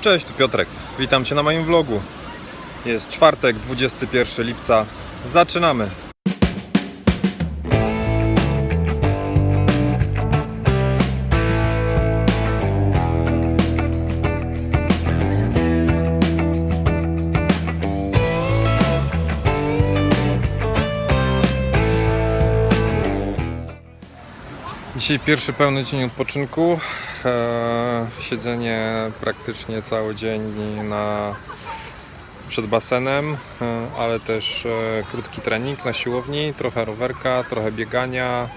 Cześć, tu Piotrek. Witam Cię na moim vlogu. Jest czwartek, 21 lipca. Zaczynamy. Dzisiaj pierwszy pełny dzień odpoczynku. Eee, siedzenie praktycznie cały dzień na, przed basenem, e, ale też e, krótki trening na siłowni, trochę rowerka, trochę biegania,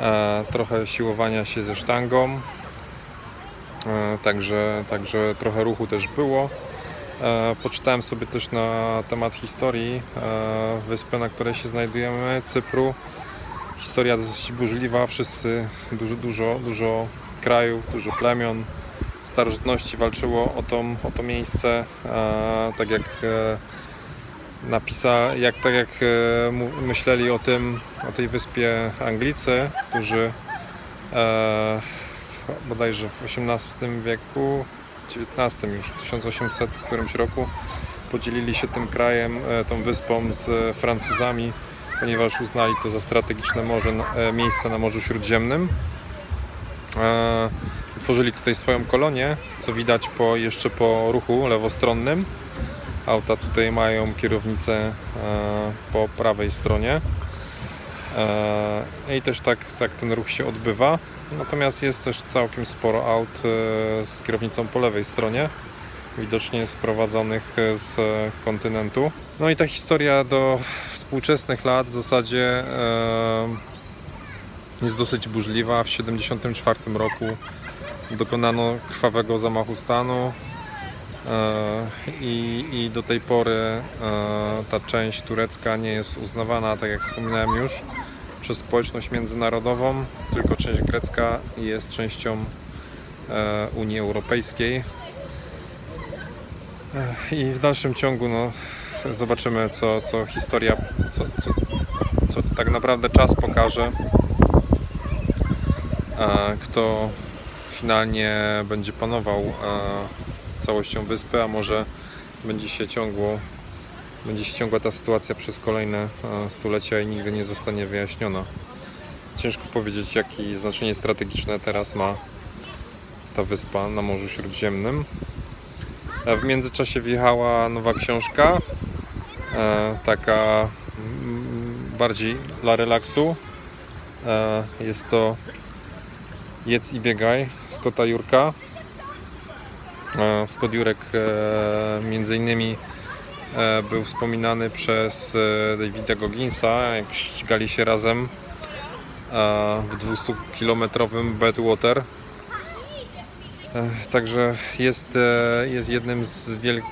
e, trochę siłowania się ze sztangą. E, także, także trochę ruchu też było. E, Poczytałem sobie też na temat historii e, wyspy, na której się znajdujemy, Cypru historia dosyć burzliwa. Wszyscy, dużo, dużo, dużo krajów, dużo plemion starożytności walczyło o, tą, o to miejsce. E, tak jak e, napisa, jak, tak jak e, myśleli o tym, o tej wyspie Anglicy, którzy e, w- bodajże w XVIII wieku, XIX już, 1800 którymś roku podzielili się tym krajem, e, tą wyspą z Francuzami ponieważ uznali to za strategiczne morze, e, miejsce na Morzu Śródziemnym. E, Utworzyli tutaj swoją kolonię, co widać po, jeszcze po ruchu lewostronnym. Auta tutaj mają kierownicę e, po prawej stronie. I też tak, tak ten ruch się odbywa. Natomiast jest też całkiem sporo aut z kierownicą po lewej stronie widocznie sprowadzonych z e, kontynentu. No i ta historia do współczesnych lat w zasadzie e, jest dosyć burzliwa. W 1974 roku dokonano krwawego zamachu stanu e, i, i do tej pory e, ta część turecka nie jest uznawana, tak jak wspominałem już, przez społeczność międzynarodową, tylko część grecka jest częścią e, Unii Europejskiej. I w dalszym ciągu no, zobaczymy, co, co historia, co, co, co tak naprawdę czas pokaże, kto finalnie będzie panował całością wyspy, a może będzie się ciągło, będzie się ciągła ta sytuacja przez kolejne stulecia i nigdy nie zostanie wyjaśniona. Ciężko powiedzieć, jakie znaczenie strategiczne teraz ma ta wyspa na Morzu Śródziemnym. E, W międzyczasie wjechała nowa książka, e, taka mm, bardziej dla relaksu. E, Jest to Jedz i biegaj Scotta Jurka. Scott Jurek między innymi był wspominany przez Davida Gogginsa, jak ścigali się razem w 200-kilometrowym Badwater. Także jest, e, jest jednym z wiel,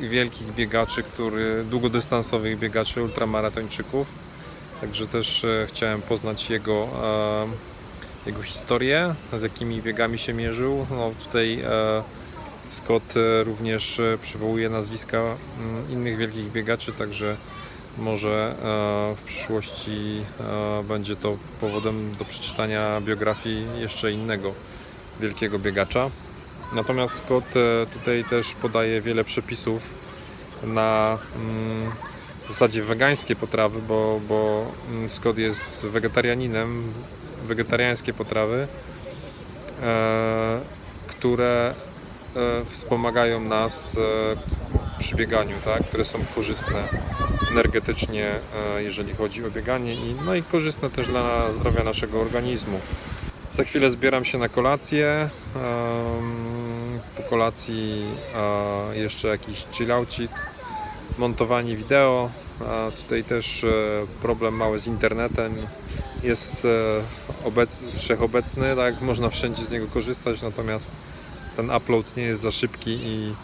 wielkich biegaczy, który, długodystansowych biegaczy, ultramaratończyków. Także też e, chciałem poznać jego, e, jego historię, z jakimi biegami się mierzył. No, tutaj Scott również przywołuje nazwiska mm, innych wielkich biegaczy, także może w przyszłości będzie to powodem do przeczytania biografii jeszcze innego wielkiego biegacza. Natomiast Scott e, tutaj też podaje wiele przepisów na mm, w zasadzie wegańskie potrawy, bo, bo mm, Scott jest wegetarianinem, wegetariańskie potrawy, e, które e, wspomagają nas przy bieganiu, tak? które są korzystne energetycznie, jeżeli chodzi o bieganie i, no i korzystne też dla zdrowia naszego organizmu. Za chwilę zbieram się na kolację. Po kolacji jeszcze jakiś chillaucik, montowanie wideo. Tutaj też e, problem mały z internetem. Jest e, obec, wszechobecny, tak? można wszędzie z niego korzystać, natomiast ten upload nie jest za szybki i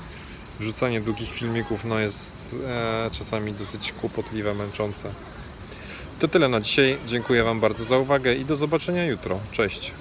wrzucanie długich filmików no, jest e, czasami dosyć kłopotliwe, męczące. To tyle na dzisiaj. Dziękuję Wam bardzo za uwagę i do zobaczenia jutro. Cześć.